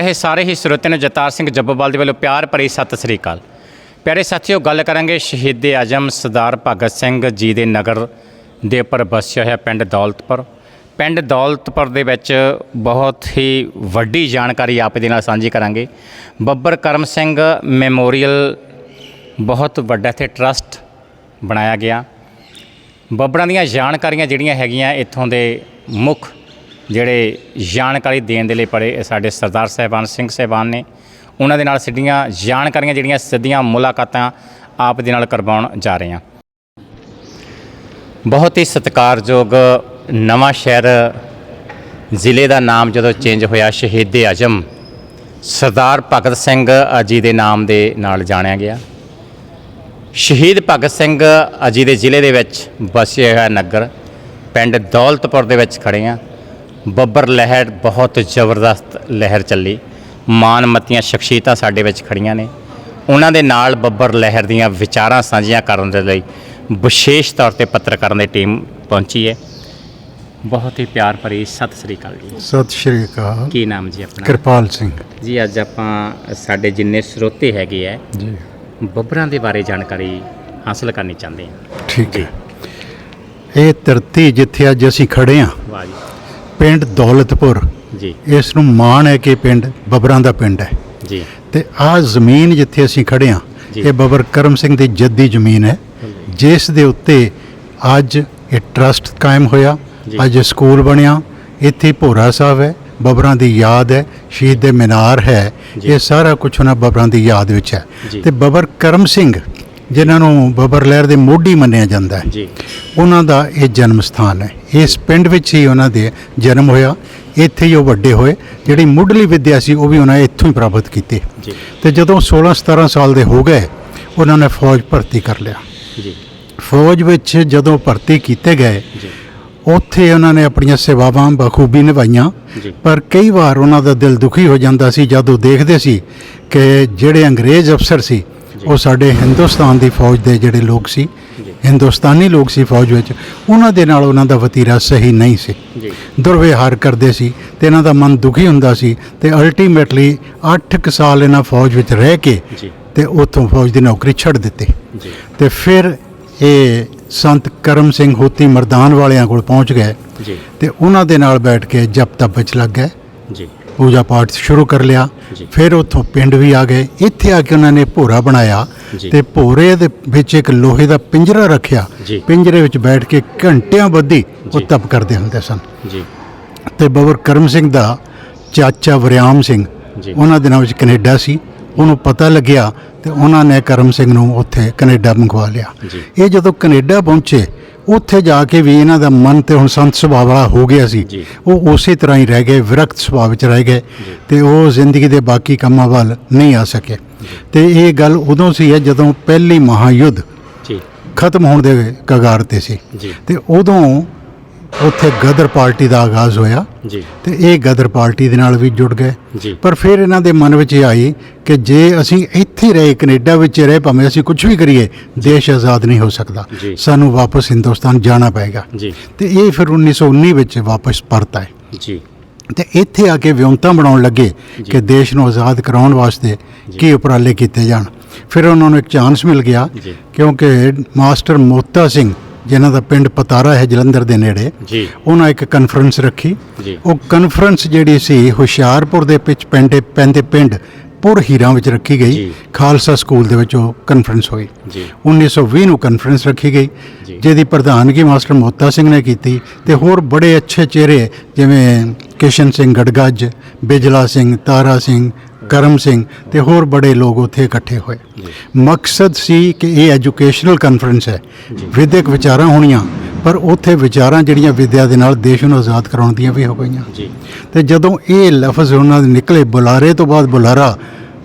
ਇਹ ਸਾਰੇ ਹੀ ਸਰੋਤਿਆਂ ਨੂੰ ਜਤਾਰ ਸਿੰਘ ਜੱਬੋਵਾਲ ਦੇ ਵੱਲੋਂ ਪਿਆਰ ਭਰੀ ਸਤਿ ਸ੍ਰੀ ਅਕਾਲ। ਪਿਆਰੇ ਸਾਥੀਓ, ਗੱਲ ਕਰਾਂਗੇ ਸ਼ਹੀਦ ਆਜਮ ਸਰਦਾਰ ਭਗਤ ਸਿੰਘ ਜੀ ਦੇ ਨਗਰ ਦੇ ਉੱਪਰ ਵਸਿਆ ਹੋਇਆ ਪਿੰਡ ਦੌਲਤਪੁਰ। ਪਿੰਡ ਦੌਲਤਪੁਰ ਦੇ ਵਿੱਚ ਬਹੁਤ ਹੀ ਵੱਡੀ ਜਾਣਕਾਰੀ ਆਪ ਦੇ ਨਾਲ ਸਾਂਝੀ ਕਰਾਂਗੇ। ਬੱਬਰ ਕਰਮ ਸਿੰਘ ਮੈਮੋਰੀਅਲ ਬਹੁਤ ਵੱਡਾ ਇੱਥੇ ਟਰਸਟ ਬਣਾਇਆ ਗਿਆ। ਬੱਬਰਾਂ ਦੀਆਂ ਜਾਣਕਾਰੀਆਂ ਜਿਹੜੀਆਂ ਹੈਗੀਆਂ ਇੱਥੋਂ ਦੇ ਮੁੱਖ ਜਿਹੜੇ ਜਾਣਕਾਰੀ ਦੇਣ ਦੇ ਲਈ ਪੜੇ ਸਾਡੇ ਸਰਦਾਰ ਸਾਹਿਬਾਨ ਸਿੰਘ ਸਾਹਿਬਾਨ ਨੇ। ਉਹਨਾਂ ਦੇ ਨਾਲ ਸਿੱਧੀਆਂ ਜਾਣਕਾਰੀਆਂ ਜਿਹੜੀਆਂ ਸਿੱਧੀਆਂ ਮੁਲਾਕਾਤਾਂ ਆਪ ਦੇ ਨਾਲ ਕਰਵਾਉਣ ਜਾ ਰਹੇ ਹਾਂ। ਬਹੁਤ ਹੀ ਸਤਿਕਾਰਯੋਗ ਨਵਾਂ ਸ਼ਹਿਰ ਜ਼ਿਲ੍ਹੇ ਦਾ ਨਾਮ ਜਦੋਂ ਚੇਂਜ ਹੋਇਆ, ਸ਼ਹੀਦੇ ਆਜਮ ਸਰਦਾਰ ਭਗਤ ਸਿੰਘ ਜੀ ਦੇ ਨਾਮ ਦੇ ਨਾਲ ਜਾਣਿਆ ਗਿਆ। ਸ਼ਹੀਦ ਭਗਤ ਸਿੰਘ ਜੀ ਦੇ ਜ਼ਿਲ੍ਹੇ ਦੇ ਵਿੱਚ ਵਸਿਆ ਹੋਇਆ ਨਗਰ ਪਿੰਡ ਦੌਲਤਪੁਰ ਦੇ ਵਿੱਚ ਖੜੇ ਆ ਬੱਬਰ ਲਹਿਰ ਬਹੁਤ ਜ਼ਬਰਦਸਤ ਲਹਿਰ ਚੱਲੀ। ਮਾਨਮਤੀਆਂ ਸ਼ਖਸੀਅਤਾਂ ਸਾਡੇ ਵਿੱਚ ਖੜੀਆਂ ਨੇ। ਉਹਨਾਂ ਦੇ ਨਾਲ ਬੱਬਰ ਲਹਿਰ ਦੀਆਂ ਵਿਚਾਰਾਂ ਸਾਂਝੀਆਂ ਕਰਨ ਦੇ ਲਈ ਵਿਸ਼ੇਸ਼ ਤੌਰ ਤੇ ਪੱਤਰਕਾਰਾਂ ਦੀ ਟੀਮ ਪਹੁੰਚੀ ਹੈ। ਬਹੁਤ ਹੀ ਪਿਆਰ ਭਰੀ ਸਤਿ ਸ੍ਰੀ ਅਕਾਲ ਜੀ। ਸਤਿ ਸ਼੍ਰੀ ਅਕਾਲ। ਕੀ ਨਾਮ ਜੀ ਆਪਣਾ? ਕਿਰਪਾਲ ਸਿੰਘ। ਜੀ ਅੱਜ ਆਪਾਂ ਸਾਡੇ ਜਿੰਨੇ ਸਰੋਤੇ ਹੈਗੇ ਆ ਜੀ। ਬੱਬਰਾਂ ਦੇ ਬਾਰੇ ਜਾਣਕਾਰੀ ਹਾਸਲ ਕਰਨੀ ਚਾਹੁੰਦੇ ਹਾਂ। ਠੀਕ ਹੈ। ਇਹ ਧਰਤੀ ਜਿੱਥੇ ਅੱਜ ਅਸੀਂ ਖੜੇ ਹਾਂ ਵਾਹ ਜੀ। ਪਿੰਡ ਦੌਲਤਪੁਰ। ਜੀ। ਇਸ ਨੂੰ ਮਾਣ ਹੈ ਕਿ ਪਿੰਡ ਬਬਰਾਂ ਦਾ ਪਿੰਡ ਹੈ। ਜੀ। ਤੇ ਆਹ ਜ਼ਮੀਨ ਜਿੱਥੇ ਅਸੀਂ ਖੜੇ ਜੀ। ਇਹ ਬਬਰ ਕਰਮ ਸਿੰਘ ਦੀ ਜੱਦੀ ਜ਼ਮੀਨ ਹੈ। ਜਿਸ ਦੇ ਉੱਤੇ ਅੱਜ ਇਹ ਟਰਸਟ ਕਾਇਮ ਹੋਇਆ। ਅੱਜ ਸਕੂਲ ਬਣਿਆ। ਇੱਥੇ ਭੋਰਾ ਸਾਹਿਬ ਹੈ ਬਬਰਾਂ ਦੀ ਯਾਦ ਹੈ ਸ਼ਹੀਦ ਦੇ ਮੀਨਾਰ ਹੈ। ਇਹ ਸਾਰਾ ਕੁਝ ਉਹਨਾਂ ਬਬਰਾਂ ਦੀ ਯਾਦ ਵਿੱਚ ਹੈ। ਤੇ ਬਬਰ ਕਰਮ ਸਿੰਘ ਜਿਨ੍ਹਾਂ ਨੂੰ ਬਬਰ ਲਹਿਰ ਦੇ ਮੋਢੀ ਮੰਨਿਆ ਜਾਂਦਾ ਹੈ। ਜੀ। ਉਹਨਾਂ ਦਾ ਇਹ ਜਨਮ ਸਥਾਨ ਹੈ। ਇਸ ਪਿੰਡ ਵਿੱਚ ਹੀ ਉਹਨਾਂ ਦੇ ਜਨਮ ਹੋਇਆ। ਇੱਥੇ ਹੀ ਉਹ ਵੱਡੇ ਹੋਏ। ਜਿਹੜੀ ਮੁੱਢਲੀ ਵਿੱਦਿਆ ਸੀ ਉਹ ਵੀ ਉਹਨਾਂ ਇੱਥੋਂ ਹੀ ਪ੍ਰਾਪਤ ਕੀਤੀ। ਜੀ। ਤੇ ਜਦੋਂ 16 17 ਸਾਲ ਦੇ ਹੋ ਗਏ ਉਹਨਾਂ ਨੇ ਫੌਜ ਭਰਤੀ ਕਰ ਲਿਆ। ਜੀ। ਫੌਜ ਵਿੱਚ ਜਦੋਂ ਭਰਤੀ ਕੀਤੇ ਗਏ ਜੀ। ਉੱਥੇ ਉਹਨਾਂ ਨੇ ਆਪਣੀਆਂ ਸੇਵਾਵਾਂ ਬਖੂਬੀ ਨਿਭਾਈਆਂ। ਪਰ ਕਈ ਵਾਰ ਉਹਨਾਂ ਦਾ ਦਿਲ ਦੁਖੀ ਹੋ ਜਾਂਦਾ ਸੀ ਜਦੋਂ ਦੇਖਦੇ ਸੀ ਕਿ ਜਿਹੜੇ ਅੰਗਰੇਜ਼ ਅਫਸਰ ਸੀ ਉਹ ਸਾਡੇ ਹਿੰਦੁਸਤਾਨ ਦੀ ਫੌਜ ਦੇ ਜਿਹੜੇ ਲੋਕ ਸੀ। ਹਿੰਦੁਸਤਾਨੀ ਲੋਕ ਸੀ ਫੌਜ ਵਿੱਚ ਉਹਨਾਂ ਦੇ ਨਾਲ ਉਹਨਾਂ ਦਾ ਵਤੀਰਾ ਸਹੀ ਨਹੀਂ ਸੀ। ਜੀ। ਦੁਰਵਿਹਾਰ ਕਰਦੇ ਸੀ ਤੇ ਇਹਨਾਂ ਦਾ ਮਨ ਦੁਖੀ ਹੁੰਦਾ ਸੀ ਤੇ ਅਲਟੀਮੇਟਲੀ 8 ਸਾਲ ਇਹਨਾਂ ਫੌਜ ਵਿੱਚ ਰਹਿ ਕੇ ਜੀ। ਤੇ ਉੱਥੋਂ ਫੌਜ ਦੀ ਨੌਕਰੀ ਛੱਡ ਦਿੱਤੀ। ਜੀ। ਤੇ ਫਿਰ ਇਹ ਸੰਤ ਕਰਮ ਸਿੰਘ ਹੋਤੀ ਮਰਦਾਨ ਵਾਲਿਆਂ ਕੋਲ ਪਹੁੰਚ ਗਏ। ਜੀ। ਤੇ ਉਹਨਾਂ ਦੇ ਨਾਲ ਬੈਠ ਕੇ ਜਪ ਤਪ ਵਿੱਚ ਲੱਗ ਗਏ। ਜੀ ਪੂਜਾ ਪਾਠ ਸ਼ੁਰੂ ਕਰ ਲਿਆ। ਫਿਰ ਉੱਥੋਂ ਪਿੰਡ ਵੀ ਆ ਗਏ ਇੱਥੇ ਆ ਕੇ ਉਹਨਾਂ ਨੇ ਭੋਰਾ ਬਣਾਇਆ। ਤੇ ਭੋਰੇ ਦੇ ਵਿੱਚ ਇੱਕ ਲੋਹੇ ਦਾ ਪਿੰਜਰਾ ਰੱਖਿਆ। ਪਿੰਜਰੇ ਵਿੱਚ ਬੈਠ ਕੇ ਘੰਟਿਆਂ ਬੱਧੀ ਉਹ। ਤਪ ਕਰਦੇ ਹੁੰਦੇ ਸਨ ਜੀ ਤੇ ਬਬਰ ਕਰਮ ਸਿੰਘ ਦਾ ਚਾਚਾ ਵਰਿਆਮ ਸਿੰਘ। ਉਹਨਾਂ ਦਿਨਾਂ ਵਿੱਚ ਕੈਨੇਡਾ ਸੀ ਉਹਨੂੰ ਪਤਾ ਲੱਗਿਆ ਤੇ ਉਹਨਾਂ ਨੇ ਕਰਮ ਸਿੰਘ ਨੂੰ ਉੱਥੇ ਕੈਨੇਡਾ ਮੰਗਵਾ ਲਿਆ। ਇਹ ਜਦੋਂ ਕੈਨੇਡਾ ਪਹੁੰਚੇ ਉੱਥੇ ਜਾ ਕੇ ਵੀ ਇਹਨਾਂ ਦਾ ਮਨ ਤੇ ਹੁਣ ਸੰਤ ਸੁਭਾਅ ਵਾਲਾ ਹੋ ਗਿਆ ਸੀ। ਉਹ ਉਸੇ ਤਰ੍ਹਾਂ ਹੀ ਰਹਿ ਗਏ ਵਿਰਕਤ ਸੁਭਾਅ ਵਿੱਚ ਰਹਿ ਗਏ ਤੇ ਉਹ ਜ਼ਿੰਦਗੀ ਦੇ ਬਾਕੀ ਕੰਮਾਂ ਵੱਲ ਨਹੀਂ ਆ ਸਕੇ। ਤੇ ਇਹ ਗੱਲ ਉਦੋਂ ਸੀ ਹੈ ਜਦੋਂ ਪਹਿਲੀ ਮਹਾਯੁੱਧ ਜੀ। ਖਤਮ ਹੋਣ ਦੇ ਕਗਾਰ ਤੇ ਸੀ। ਤੇ ਉਦੋਂ ਉੱਥੇ ਗਦਰ ਪਾਰਟੀ ਦਾ ਆਗਾਜ਼ ਹੋਇਆ ਜੀ। ਤੇ ਇਹ ਗਦਰ ਪਾਰਟੀ ਦੇ ਨਾਲ ਵੀ ਜੁੜ ਗਏ। ਪਰ ਫਿਰ ਇਹਨਾਂ ਦੇ ਮਨ ਵਿੱਚ ਇਹ ਆਈ ਕਿ ਜੇ ਅਸੀਂ ਇੱਥੇ ਰਹੇ ਕੈਨੇਡਾ ਵਿੱਚ ਰਹੇ ਭਾਵੇਂ ਅਸੀਂ ਕੁਝ ਵੀ ਕਰੀਏ ਦੇਸ਼ ਆਜ਼ਾਦ ਨਹੀਂ ਹੋ ਸਕਦਾ। ਸਾਨੂੰ ਵਾਪਸ ਹਿੰਦੁਸਤਾਨ ਜਾਣਾ ਪਏਗਾ। ਜੀ। ਤੇ ਇਹ ਫਿਰ 1919 ਵਿੱਚ ਵਾਪਸ ਪਰਤ ਆਏ। ਜੀ। ਤੇ ਇੱਥੇ ਆ ਕੇ ਵਿਉਂਤਾਂ ਬਣਾਉਣ ਲੱਗੇ। ਕਿ ਦੇਸ਼ ਨੂੰ ਆਜ਼ਾਦ ਕਰਾਉਣ ਵਾਸਤੇ। ਕੀ ਉਪਰਾਲੇ ਕੀਤੇ ਜਾਣ। ਫਿਰ ਉਹਨਾਂ ਨੂੰ ਇੱਕ ਚਾਂਸ ਮਿਲ ਗਿਆ। ਕਿਉਂਕਿ ਮਾਸਟਰ ਮੋਤਾ ਸਿੰਘ ਜਿਨ੍ਹਾਂ ਦਾ ਪਿੰਡ ਪਤਾਰਾ ਹੈ ਜਲੰਧਰ ਦੇ ਨੇੜੇ ਜੀ। ਉਹਨਾਂ ਇੱਕ ਕਾਨਫਰੰਸ ਰੱਖੀ। ਉਹ ਕਾਨਫਰੰਸ ਜਿਹੜੀ ਸੀ ਹੁਸ਼ਿਆਰਪੁਰ ਦੇ ਵਿੱਚ ਪੈਂਦੇ ਪੈਂਦੇ ਪਿੰਡ ਪੁਰ ਹੀਰਾਂ ਵਿੱਚ ਰੱਖੀ ਗਈ। ਖਾਲਸਾ ਸਕੂਲ ਦੇ ਵਿੱਚ ਉਹ ਕਾਨਫਰੰਸ ਹੋਈ। ਜੀ। 1920 ਨੂੰ ਕਾਨਫਰੰਸ ਰੱਖੀ ਗਈ। ਜਿਹਦੀ ਪ੍ਰਧਾਨਗੀ ਮਾਸਟਰ ਮੋਤਾ ਸਿੰਘ ਨੇ ਕੀਤੀ ਤੇ ਹੋਰ ਬੜੇ ਅੱਛੇ ਚਿਹਰੇ ਜਿਵੇਂ ਕਿਸ਼ਨ ਸਿੰਘ ਗੜਗੱਜ ਬਿਜਲਾ ਸਿੰਘ ਤਾਰਾ ਸਿੰਘ ਕਰਮ ਸਿੰਘ ਤੇ ਹੋਰ ਬੜੇ ਲੋਕ ਉੱਥੇ ਇਕੱਠੇ ਹੋਏ। ਮਕਸਦ ਸੀ ਕਿ ਇਹ ਐਜੂਕੇਸ਼ਨਲ ਕਾਨਫਰੰਸ ਹੈ। ਵਿਦਿਅਕ ਵਿਚਾਰਾਂ ਹੋਣੀਆਂ ਪਰ ਉੱਥੇ ਵਿਚਾਰਾਂ ਜਿਹੜੀਆਂ ਵਿਦਿਆ ਦੇ ਨਾਲ ਦੇਸ਼ ਨੂੰ ਆਜ਼ਾਦ ਕਰਾਉਣ ਦੀਆਂ ਵੀ ਹੋ ਗਈਆਂ। ਜੀ। ਤੇ ਜਦੋਂ ਇਹ ਲਫ਼ਜ਼ ਉਹਨਾਂ ਦੇ ਨਿਕਲੇ ਬੁਲਾਰੇ ਤੋਂ ਬਾਅਦ ਬੁਲਾਰਾ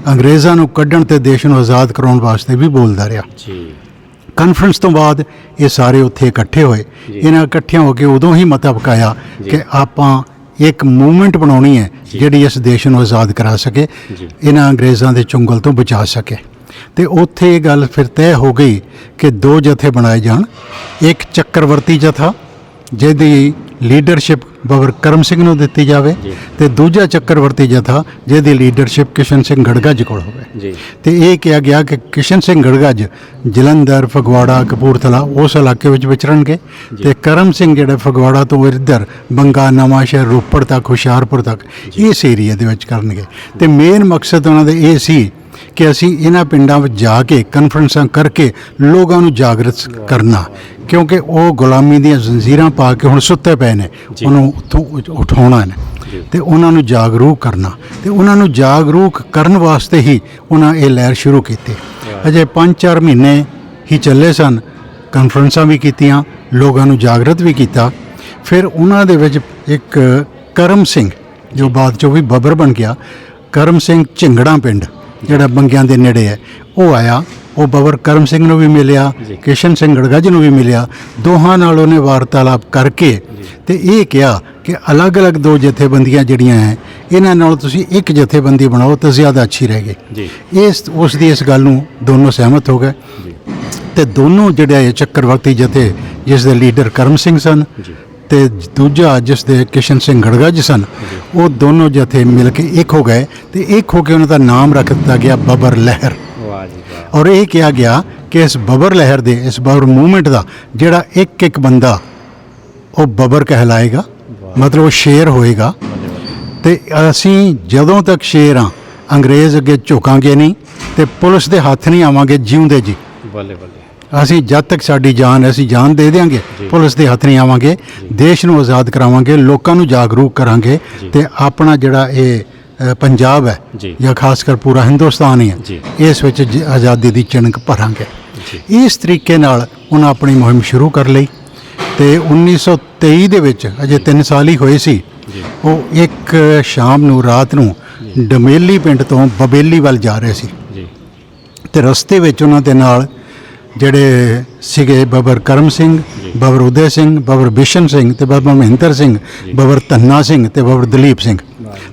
ਅੰਗਰੇਜ਼ਾਂ ਨੂੰ ਕੱਢਣ ਤੇ ਦੇਸ਼ ਨੂੰ ਆਜ਼ਾਦ ਕਰਾਉਣ ਵਾਸਤੇ ਵੀ ਬੋਲਦਾ ਰਿਹਾ। ਜੀ। ਕਾਨਫਰੰਸ ਤੋਂ ਬਾਅਦ ਇਹ ਸਾਰੇ ਉੱਥੇ ਇਕੱਠੇ ਹੋਏ। ਇਹਨਾਂ ਇਕੱਠਿਆਂ ਹੋ ਕੇ ਉਦੋਂ ਹੀ ਮਤਾ ਪਕਾਇਆ। ਕਿ ਆਪਾਂ ਇੱਕ ਮੂਵਮੈਂਟ ਬਣਾਉਣੀ ਹੈ। ਜਿਹੜੀ ਇਸ ਦੇਸ਼ ਨੂੰ ਆਜ਼ਾਦ ਕਰਾ ਸਕੇ। ਇਹਨਾਂ ਅੰਗਰੇਜ਼ਾਂ ਦੇ ਚੁੰਗਲ ਤੋਂ ਬਚਾ ਸਕੇ ਤੇ ਉੱਥੇ ਇਹ ਗੱਲ ਫਿਰ ਤੈਅ ਹੋ ਗਈ ਕਿ ਦੋ ਜਥੇ ਬਣਾਏ ਜਾਣ ਇੱਕ ਚੱਕਰਵਰਤੀ ਜਥਾ ਜਿਹਦੀ ਲੀਡਰਸ਼ਿਪ ਬਬਰ ਕਰਮ ਸਿੰਘ ਨੂੰ ਦਿੱਤੀ ਜਾਵੇ। ਤੇ ਦੂਜਾ ਚੱਕਰਵਰਤੀ ਜਥਾ ਜਿਹਦੀ ਲੀਡਰਸ਼ਿਪ ਕਿਸ਼ਨ ਸਿੰਘ ਗੜਗੱਜ ਕੋਲ ਹੋਵੇ। ਜੀ। ਤੇ ਇਹ ਕਿਹਾ ਗਿਆ ਕਿ ਕਿਸ਼ਨ ਸਿੰਘ ਗੜਗੱਜ ਜਲੰਧਰ ਫਗਵਾੜਾ ਕਪੂਰਥਲਾ ਉਸ ਇਲਾਕੇ ਵਿੱਚ ਵਿਚਰਨਗੇ ਤੇ ਕਰਮ ਸਿੰਘ ਜਿਹੜੇ ਫਗਵਾੜਾ ਤੋਂ ਇੱਧਰ ਬੰਗਾ ਨਵਾਂ ਸ਼ਹਿਰ ਰੋਪੜ ਤੱਕ ਹੁਸ਼ਿਆਰਪੁਰ ਤੱਕ ਇਸ ਏਰੀਆ ਦੇ ਵਿੱਚ ਕਰਨਗੇ। ਤੇ ਮੇਨ ਮਕਸਦ ਉਹਨਾਂ ਦੇ ਇਹ ਸੀ ਕਿ ਅਸੀਂ ਇਹਨਾਂ ਪਿੰਡਾਂ ਵਿੱਚ ਜਾ ਕੇ ਕਾਨਫਰੰਸਾਂ ਕਰਕੇ ਲੋਕਾਂ ਨੂੰ ਜਾਗਰਤ ਕਰਨਾ। ਕਿਉਂਕਿ ਉਹ ਗੁਲਾਮੀ ਦੀਆਂ ਜ਼ੰਜੀਰਾਂ ਪਾ ਕੇ ਹੁਣ ਸੁੱਤੇ ਪਏ ਨੇ। ਉਹਨੂੰ ਉੱਥੋਂ ਉਠਾਉਣਾ ਨੇ। ਤੇ ਉਹਨਾਂ ਨੂੰ ਜਾਗਰੂਕ ਕਰਨਾ। ਤੇ ਉਹਨਾਂ ਨੂੰ ਜਾਗਰੂਕ ਕਰਨ ਵਾਸਤੇ ਹੀ ਉਹਨਾਂ ਇਹ ਲਹਿਰ ਸ਼ੁਰੂ ਕੀਤੀ। ਅਜੇ 5-4 ਮਹੀਨੇ ਹੀ ਚੱਲੇ ਸਨ ਕਾਨਫਰੰਸਾਂ ਵੀ ਕੀਤੀਆਂ ਲੋਕਾਂ ਨੂੰ ਜਾਗਰਤ ਵੀ ਕੀਤਾ। ਫਿਰ ਉਹਨਾਂ ਦੇ ਵਿੱਚ ਇੱਕ ਕਰਮ ਸਿੰਘ ਜੋ। ਬਾਅਦ ਚੋਂ ਵੀ ਬੱਬਰ ਬਣ ਗਿਆ ਕਰਮ ਸਿੰਘ ਝਿੰਗੜਾ ਪਿੰਡ ਜਿਹੜਾ ਬੰਗਿਆਂ ਦੇ ਨੇੜੇ ਹੈ ਉਹ ਆਇਆ। ਉਹ ਬੱਬਰ ਕਰਮ ਸਿੰਘ ਨੂੰ ਵੀ ਮਿਲਿਆ। ਕਿਸ਼ਨ ਸਿੰਘ ਗੜਗੱਜ ਨੂੰ ਵੀ ਮਿਲਿਆ। ਦੋਹਾਂ ਨਾਲ ਉਹਨੇ ਵਾਰਤਾਲਾਪ ਕਰਕੇ ਤੇ ਇਹ ਕਿਹਾ ਕਿ ਅਲੱਗ-ਅਲੱਗ ਦੋ ਜਥੇਬੰਦੀਆਂ ਜਿਹੜੀਆਂ ਹੈ ਇਹਨਾਂ ਨਾਲ ਤੁਸੀਂ ਇੱਕ ਜਥੇਬੰਦੀ ਬਣਾਓ ਤਾਂ ਜ਼ਿਆਦਾ ਅੱਛੀ ਰਹੇਗੀ ਜੀ। ਇਸ ਉਸ ਦੀ ਇਸ ਗੱਲ ਨੂੰ ਦੋਨੋਂ ਸਹਿਮਤ ਹੋ ਗਏ। ਤੇ ਦੋਨੋਂ ਜਿਹੜੇ ਚੱਕਰਵਰਤੀ ਜਥੇ ਜਿਸ ਦੇ ਲੀਡਰ ਕਰਮ ਸਿੰਘ ਸਨ ਤੇ ਦੂਜਾ ਜਿਸ ਦੇ ਕਿਸ਼ਨ ਸਿੰਘ ਗੜਗੱਜ ਸਨ ਉਹ ਦੋਨੋਂ ਜਥੇ ਮਿਲ ਕੇ ਇੱਕ ਹੋ ਗਏ ਤੇ ਇੱਕ ਹੋ ਕੇ ਉਹਨਾਂ ਦਾ ਨਾਮ ਰੱਖ ਦਿੱਤਾ ਗਿਆ ਬਬਰ ਲਹਿਰ। ਵਾਹ ਜੀ ਵਾਹ ਔਰ ਇਹ ਕਿਹਾ ਗਿਆ ਕਿ ਇਸ ਬਬਰ ਲਹਿਰ ਦੇ ਇਸ ਬਬਰ ਮੂਵਮੈਂਟ ਦਾ ਜਿਹੜਾ ਇੱਕ ਇੱਕ ਬੰਦਾ ਉਹ ਬਬਰ ਕਹਿਲਾਏਗਾ ਮਤਲਬ ਉਹ ਸ਼ੇਰ ਹੋਏਗਾ। ਤੇ ਅਸੀਂ ਜਦੋਂ ਤੱਕ ਸ਼ੇਰ ਆ ਅੰਗਰੇਜ਼ ਅੱਗੇ ਝੁਕਾਂਗੇ ਨਹੀਂ ਤੇ ਪੁਲਿਸ ਦੇ ਹੱਥ ਨਹੀਂ ਆਵਾਂਗੇ ਜਿਉਂਦੇ ਜੀ। ਬੱਲੇ ਬੱਲੇ। ਅਸੀਂ ਜਦ ਤੱਕ ਸਾਡੀ ਜਾਨ ਹੈ, ਅਸੀਂ ਜਾਨ ਦੇ ਦੇਵਾਂਗੇ। ਪੁਲਿਸ ਦੇ ਹੱਥ ਨਹੀਂ ਆਵਾਂਗੇ ਦੇਸ਼ ਨੂੰ ਆਜ਼ਾਦ ਕਰਾਵਾਂਗੇ ਲੋਕਾਂ ਨੂੰ ਜਾਗਰੂਕ ਕਰਾਂਗੇ। ਤੇ ਆਪਣਾ ਜਿਹੜਾ ਇਹ ਪੰਜਾਬ ਹੈ ਜੀ। ਜਾਂ ਖਾਸ ਕਰ ਪੂਰਾ ਹਿੰਦੁਸਤਾਨ ਹੀ ਹੈ। ਇਸ ਵਿੱਚ ਜ- ਆਜ਼ਾਦੀ ਦੀ ਚਿਣਕ ਭਰਾਂਗੇ। ਇਸ ਤਰੀਕੇ ਨਾਲ ਉਹਨਾਂ ਆਪਣੀ ਮੁਹਿੰਮ ਸ਼ੁਰੂ ਕਰ ਲਈ ਤੇ 1923 ਦੇ ਵਿੱਚ ਅਜੇ 3 ਸਾਲ ਹੀ ਹੋਏ ਸੀ। ਉਹ ਇੱਕ ਸ਼ਾਮ ਨੂੰ ਰਾਤ ਨੂੰ ਡਮੇਲੀ ਪਿੰਡ ਤੋਂ ਬਬੇਲੀ ਵੱਲ ਜਾ ਰਹੇ ਸੀ। ਜੀ। ਤੇ ਰਸਤੇ ਵਿੱਚ ਉਹਨਾਂ ਦੇ ਨਾਲ ਜਿਹੜੇ ਸੀਗੇ ਬਬਰ ਕਰਮ ਸਿੰਘ ਬਬਰ ਉਦੈ ਸਿੰਘ ਬਬਰ ਬਿਸ਼ਨ ਸਿੰਘ ਤੇ ਬਬਰ ਮਹਿੰਦਰ ਸਿੰਘ ਬਬਰ ਧੰਨਾ ਸਿੰਘ ਤੇ ਬਬਰ ਦਲੀਪ ਸਿੰਘ।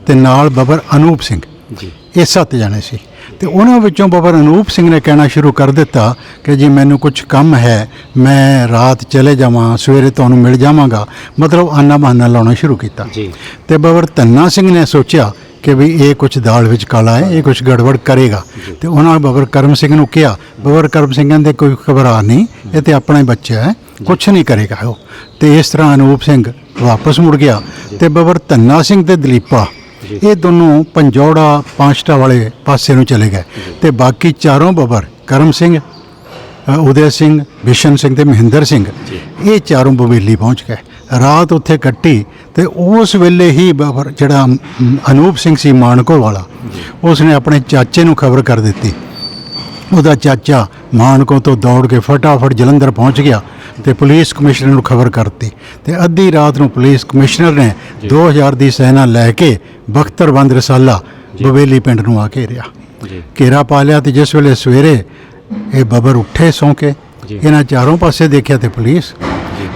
ਤੇ ਨਾਲ ਬਬਰ ਅਨੂਪ ਸਿੰਘ। ਜੀ। ਇਹ ਸੱਤ ਜਣੇ ਸੀ। ਤੇ ਉਹਨਾਂ ਵਿੱਚੋਂ ਬਬਰ ਅਨੂਪ ਸਿੰਘ ਨੇ ਕਹਿਣਾ ਸ਼ੁਰੂ ਕਰ ਦਿੱਤਾ ਕਿ ਜੀ ਮੈਨੂੰ ਕੁਝ ਕੰਮ ਹੈ ਮੈਂ ਰਾਤ ਚਲੇ ਜਾਵਾਂ ਸਵੇਰੇ ਤੁਹਾਨੂੰ ਮਿਲ ਜਾਵਾਂਗਾ। ਮਤਲਬ ਆਨਾ ਬਹਾਨਾ ਲਾਉਣਾ ਸ਼ੁਰੂ ਕੀਤਾ। ਜੀ। ਤੇ ਬਬਰ ਧੰਨਾ ਸਿੰਘ ਨੇ ਸੋਚਿਆ ਕਿ ਵੀ ਇਹ ਕੁਝ ਦਾਲ ਵਿੱਚ ਕਾਲਾ ਹੈ ਇਹ ਕੁਝ ਗੜਬੜ ਕਰੇਗਾ। ਤੇ ਉਹਨਾਂ ਬਬਰ ਕਰਮ ਸਿੰਘ ਨੂੰ ਕਿਹਾ ਬਬਰ ਕਰਮ ਸਿੰਘ ਕਹਿੰਦੇ ਕੋਈ ਘਬਰਾ ਨਹੀਂ ਇਹ ਤੇ ਆਪਣਾ ਹੀ ਬੱਚਾ ਹੈ। ਕੁਝ ਨਹੀਂ ਕਰੇਗਾ ਉਹ। ਤੇ ਇਸ ਤਰ੍ਹਾਂ ਅਨੂਪ ਸਿੰਘ ਵਾਪਸ ਮੁੜ ਗਿਆ ਤੇ ਬਬਰ ਧੰਨਾ ਸਿੰਘ ਤੇ ਦਲੀਪਾ ਇਹ ਦੋਨੋਂ ਪੰਜੌੜਾ ਪਾਂਚਟਾ ਵਾਲੇ ਪਾਸੇ ਨੂੰ ਚਲੇ ਗਏ। ਤੇ ਬਾਕੀ ਚਾਰੋਂ ਬਬਰ ਕਰਮ ਸਿੰਘ ਉਦੈ ਸਿੰਘ ਬਿਸ਼ਨ ਸਿੰਘ ਤੇ ਮਹਿੰਦਰ ਸਿੰਘ ਇਹ ਚਾਰੋਂ ਬਵੇਲੀ ਪਹੁੰਚ ਗਏ। ਰਾਤ ਉੱਥੇ ਕੱਟੀ ਤੇ ਉਸ ਵੇਲੇ ਹੀ ਬਾਬਰ ਜਿਹੜਾ ਅਨੂਪ ਸਿੰਘ ਸੀ ਮਾਨਕੋ ਵਾਲਾ ਉਸ ਨੇ ਆਪਣੇ ਚਾਚੇ ਨੂੰ ਖਬਰ ਕਰ ਦਿੱਤੀ। ਉਹਦਾ ਚਾਚਾ ਮਾਨਕੋ ਤੋਂ ਦੌੜ ਕੇ ਫਟਾਫਟ ਜਲੰਧਰ ਪਹੁੰਚ ਗਿਆ ਤੇ ਪੁਲਿਸ ਕਮਿਸ਼ਨਰ ਨੂੰ ਖਬਰ ਕਰਤੀ ਤੇ ਅੱਧੀ ਰਾਤ ਨੂੰ ਪੁਲਿਸ ਕਮਿਸ਼ਨਰ ਨੇ 2000 ਦੀ ਸੈਨਾ ਲੈ ਕੇ ਬਖਤਰਬੰਦ ਰਸਾਲਾ ਬਵੇਲੀ ਪਿੰਡ ਨੂੰ ਆ ਜੀ। ਘੇਰਾ ਪਾ ਲਿਆ ਤੇ ਜਿਸ ਵੇਲੇ ਸਵੇਰੇ ਇਹ ਬਬਰ ਉੱਠੇ ਸੌਂ ਕੇ। ਇਹਨਾਂ ਚਾਰੋਂ ਪਾਸੇ ਦੇਖਿਆ ਤੇ ਪੁਲਿਸ।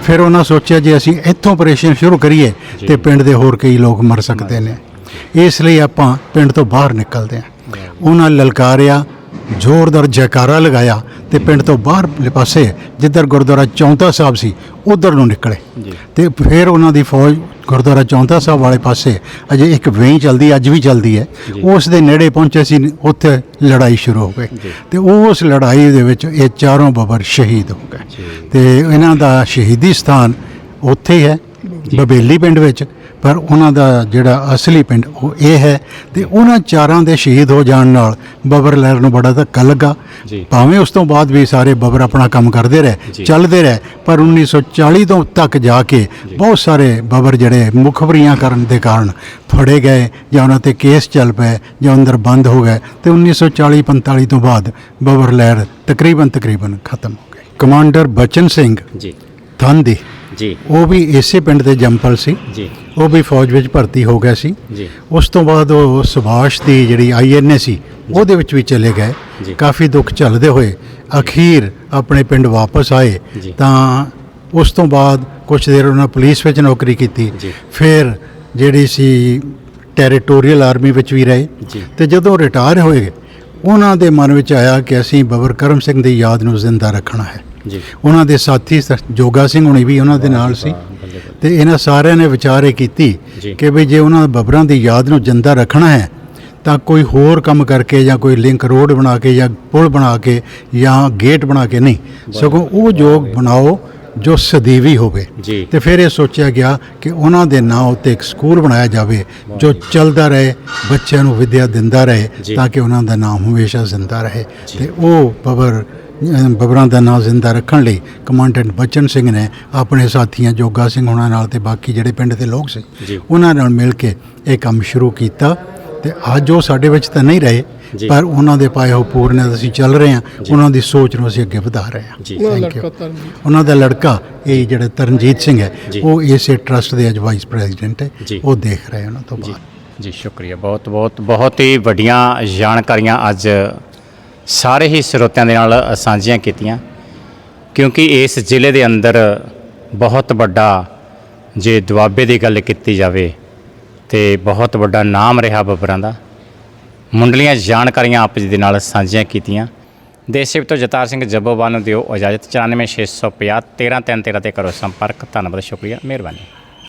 ਫਿਰ ਉਹਨਾਂ ਸੋਚਿਆ ਜੇ ਅਸੀਂ ਇੱਥੋਂ ਆਪਰੇਸ਼ਨ ਸ਼ੁਰੂ ਕਰੀਏ ਤੇ ਪਿੰਡ ਦੇ ਹੋਰ ਕਈ ਲੋਕ ਮਰ ਸਕਦੇ ਨੇ। ਇਸ ਲਈ ਆਪਾਂ ਪਿੰਡ ਤੋਂ ਬਾਹਰ ਨਿਕਲਦੇ ਹਾਂ। ਉਹਨਾਂ ਲਲਕਾਰਿਆ ਜ਼ੋਰਦਾਰ ਜੈਕਾਰਾ ਲਗਾਇਆ ਤੇ ਪਿੰਡ ਤੋਂ ਬਾਹਰਲੇ ਪਾਸੇ ਜਿੱਧਰ ਗੁਰਦੁਆਰਾ ਚੌਂਤਾ ਸਾਹਿਬ ਸੀ ਉਧਰ ਨੂੰ ਨਿਕਲੇ। ਤੇ ਫਿਰ ਉਹਨਾਂ ਦੀ ਫੌਜ ਗੁਰਦੁਆਰਾ ਚੌਂਤਾ ਸਾਹਿਬ ਵਾਲੇ ਪਾਸੇ ਅਜੇ ਇੱਕ ਵੇਈ ਚੱਲਦੀ ਅੱਜ ਵੀ ਚੱਲਦੀ ਹੈ। ਉਸ ਦੇ ਨੇੜੇ ਪਹੁੰਚੇ ਸੀ ਉੱਥੇ ਲੜਾਈ ਸ਼ੁਰੂ ਹੋ ਗਈ। ਤੇ ਉਸ ਲੜਾਈ ਦੇ ਵਿੱਚ ਇਹ ਚਾਰੋਂ ਬਬਰ ਸ਼ਹੀਦ ਹੋ ਗਏ। ਤੇ ਇਹਨਾਂ ਦਾ ਸ਼ਹੀਦੀ ਸਥਾਨ ਉੱਥੇ ਹੈ ਬਬੇਲੀ ਪਿੰਡ ਵਿੱਚ। ਪਰ ਉਹਨਾਂ ਦਾ ਜਿਹੜਾ ਅਸਲੀ ਪਿੰਡ ਉਹ ਇਹ ਹੈ ਤੇ ਉਹਨਾਂ ਚਾਰਾਂ ਦੇ ਸ਼ਹੀਦ ਹੋ ਜਾਣ ਨਾਲ ਬਬਰ ਲਹਿਰ ਨੂੰ ਬੜਾ ਧੱਕਾ ਲੱਗਾ। ਭਾਵੇਂ ਉਸ ਤੋਂ ਬਾਅਦ ਵੀ ਸਾਰੇ ਬਬਰ ਆਪਣਾ ਕੰਮ ਕਰਦੇ ਰਹੇ। ਚੱਲਦੇ ਰਹੇ ਪਰ 1940 ਤੋਂ ਤੱਕ ਜਾ ਕੇ ਬਹੁਤ ਸਾਰੇ ਬਬਰ ਜਿਹੜੇ ਮੁਖਬਰੀਆਂ ਕਰਨ ਦੇ ਕਾਰਨ ਫੜੇ ਗਏ ਜਾਂ ਉਹਨਾਂ ਤੇ ਕੇਸ ਚੱਲ ਪਏ ਜਾਂ ਅੰਦਰ ਬੰਦ ਹੋ ਗਏ ਤੇ 1940 45 ਤੋਂ ਬਾਅਦ ਬਬਰ ਲਹਿਰ ਤਕਰੀਬਨ ਤਕਰੀਬਨ ਖਤਮ ਹੋ ਗਈ। ਕਮਾਂਡਰ ਬਚਨ ਸਿੰਘ ਜੀ। ਥੰਦੀ ਜੀ। ਉਹ ਵੀ ਇਸੇ ਪਿੰਡ ਦੇ ਜੰਪਲ ਸੀ। ਜੀ। ਉਹ ਵੀ ਫੌਜ ਵਿੱਚ ਭਰਤੀ ਹੋ ਗਿਆ ਸੀ। ਜੀ। ਉਸ ਤੋਂ ਬਾਅਦ ਉਹ ਸੁਭਾਸ਼ ਦੀ ਜਿਹੜੀ ਆਈਐਨਏ ਸੀ ਉਹਦੇ ਵਿੱਚ ਵੀ ਚਲੇ। ਗਏ। ਕਾਫੀ ਦੁੱਖ ਝੱਲਦੇ ਹੋਏ ਅਖੀਰ ਆਪਣੇ ਪਿੰਡ ਵਾਪਸ ਆਏ। ਤਾਂ ਉਸ ਤੋਂ ਬਾਅਦ ਕੁਝ ਦੇਰ ਉਹਨਾਂ ਪੁਲਿਸ ਵਿੱਚ ਨੌਕਰੀ ਕੀਤੀ। ਫਿਰ ਜਿਹੜੀ ਸੀ ਟੈਰੀਟੋਰੀਅਲ ਆਰਮੀ ਵਿੱਚ ਵੀ ਰਹੇ। ਤੇ ਜਦੋਂ ਰਿਟਾਇਰ ਹੋਏ ਉਹਨਾਂ ਦੇ ਮਨ ਵਿੱਚ ਆਇਆ ਕਿ ਅਸੀਂ ਬਬਰ ਕਰਮ ਸਿੰਘ ਦੀ ਯਾਦ ਨੂੰ ਜ਼ਿੰਦਾ ਰੱਖਣਾ ਹੈ। ਜੀ। ਉਹਨਾਂ ਦੇ ਸਾਥੀ ਜੋਗਾ ਸਿੰਘ ਹੁਣੀ ਵੀ ਉਹਨਾਂ ਦੇ ਨਾਲ ਸੀ। ਤੇ ਇਹਨਾਂ ਸਾਰਿਆਂ ਨੇ ਵਿਚਾਰ ਇਹ ਕੀਤੀ। ਕਿ ਵੀ ਜੇ ਉਹਨਾਂ ਬੱਬਰਾਂ ਦੀ ਯਾਦ ਨੂੰ ਜਿੰਦਾ ਰੱਖਣਾ ਹੈ ਤਾਂ ਕੋਈ ਹੋਰ ਕੰਮ ਕਰਕੇ ਜਾਂ ਕੋਈ ਲਿੰਕ ਰੋਡ ਬਣਾ ਕੇ ਜਾਂ ਪੁਲ ਬਣਾ ਕੇ ਜਾਂ ਗੇਟ ਬਣਾ ਕੇ ਨਹੀਂ ਸਗੋਂ ਉਹ ਜੋਗ ਬਣਾਓ ਜੋ ਸਦੀਵੀ ਹੋਵੇ। ਤੇ ਫਿਰ ਇਹ ਸੋਚਿਆ ਗਿਆ ਕਿ ਉਹਨਾਂ ਦੇ ਨਾਂ ਉੱਤੇ ਇੱਕ ਸਕੂਲ ਬਣਾਇਆ ਜਾਵੇ ਜੋ ਚੱਲਦਾ ਰਹੇ ਬੱਚਿਆਂ ਨੂੰ ਵਿਦਿਆ ਦਿੰਦਾ ਰਹੇ। ਤਾਂ ਕਿ ਉਹਨਾਂ ਦਾ ਨਾਮ ਹਮੇਸ਼ਾ ਜ਼ਿੰਦਾ ਰਹੇ। ਤੇ ਉਹ ਬਬਰ ਬਬਰਾਂ ਦਾ ਨਾਮ ਜ਼ਿੰਦਾ ਰੱਖਣ ਲਈ ਕਮਾਂਡੈਂਟ ਬਚਨ ਸਿੰਘ ਨੇ ਆਪਣੇ ਸਾਥੀਆਂ ਜੋਗਾ ਸਿੰਘ ਹੋਣਾ ਨਾਲ ਤੇ ਬਾਕੀ ਜਿਹੜੇ ਪਿੰਡ ਦੇ ਲੋਕ ਸੀ। ਉਹਨਾਂ ਨਾਲ ਮਿਲ ਕੇ ਇਹ ਕੰਮ ਸ਼ੁਰੂ ਕੀਤਾ ਤੇ ਅੱਜ ਉਹ ਸਾਡੇ ਵਿੱਚ ਤਾਂ ਨਹੀਂ ਰਹੇ। ਪਰ ਉਹਨਾਂ ਦੇ ਪਾਏ ਹੋ ਪੂਰਨ ਅਸੀਂ ਚੱਲ ਰਹੇ ਹਾਂ ਉਹਨਾਂ ਦੀ ਸੋਚ ਨੂੰ ਅਸੀਂ ਅੱਗੇ ਵਧਾ ਰਹੇ ਹਾਂ Thank you. ਉਹਨਾਂ ਦਾ ਲੜਕਾ ਇਹ ਜਿਹੜਾ ਤਰਨਜੀਤ ਸਿੰਘ ਹੈ। ਉਹ ਇਸੇ ਟਰਸਟ ਦੇ ਅੱਜ ਵਾਈਸ ਪ੍ਰੈਜ਼ੀਡੈਂਟ ਹੈ। ਉਹ ਦੇਖ ਰਹੇ ਉਹਨਾਂ ਤੋਂ ਬਾਅਦ ਜੀ ਸ਼ੁਕਰੀਆ ਬਹੁਤ ਬਹੁਤ ਬਹੁਤ ਹੀ ਵੱਡੀਆਂ ਜਾਣਕਾਰੀਆਂ ਅੱਜ ਸਾਰੇ ਹੀ ਸਰੋਤਿਆਂ ਦੇ ਨਾਲ ਸਾਂਝੀਆਂ ਕੀਤੀਆਂ, ਕਿਉਂਕਿ ਇਸ ਜ਼ਿਲ੍ਹੇ ਦੇ ਅੰਦਰ ਬਹੁਤ ਵੱਡਾ ਜੇ ਦੁਆਬੇ ਦੀ ਗੱਲ ਕੀਤੀ ਜਾਵੇ ਤੇ ਬਹੁਤ ਵੱਡਾ ਨਾਮ ਰਿਹਾ ਬੱਬਰਾਂ ਦਾ। ਮੁੰਡਲੀਆਂ ਜਾਣਕਾਰੀਆਂ ਆਪ ਜੀ ਦੇ ਨਾਲ ਸਾਂਝੀਆਂ ਕੀਤੀਆਂ। ਦੇਸ਼ ਸੇਵਕ ਤੋਂ ਜਤਾਰ ਸਿੰਘ ਜੱਬੋਵਾਲ ਨੂੰ ਦਿਓ ਇਜਾਜ਼ਤ। 94650 13313 ਤੇ ਕਰੋ ਸੰਪਰਕ। ਧੰਨਵਾਦ, ਸ਼ੁਕਰੀਆ, ਮਿਹਰਬਾਨੀ।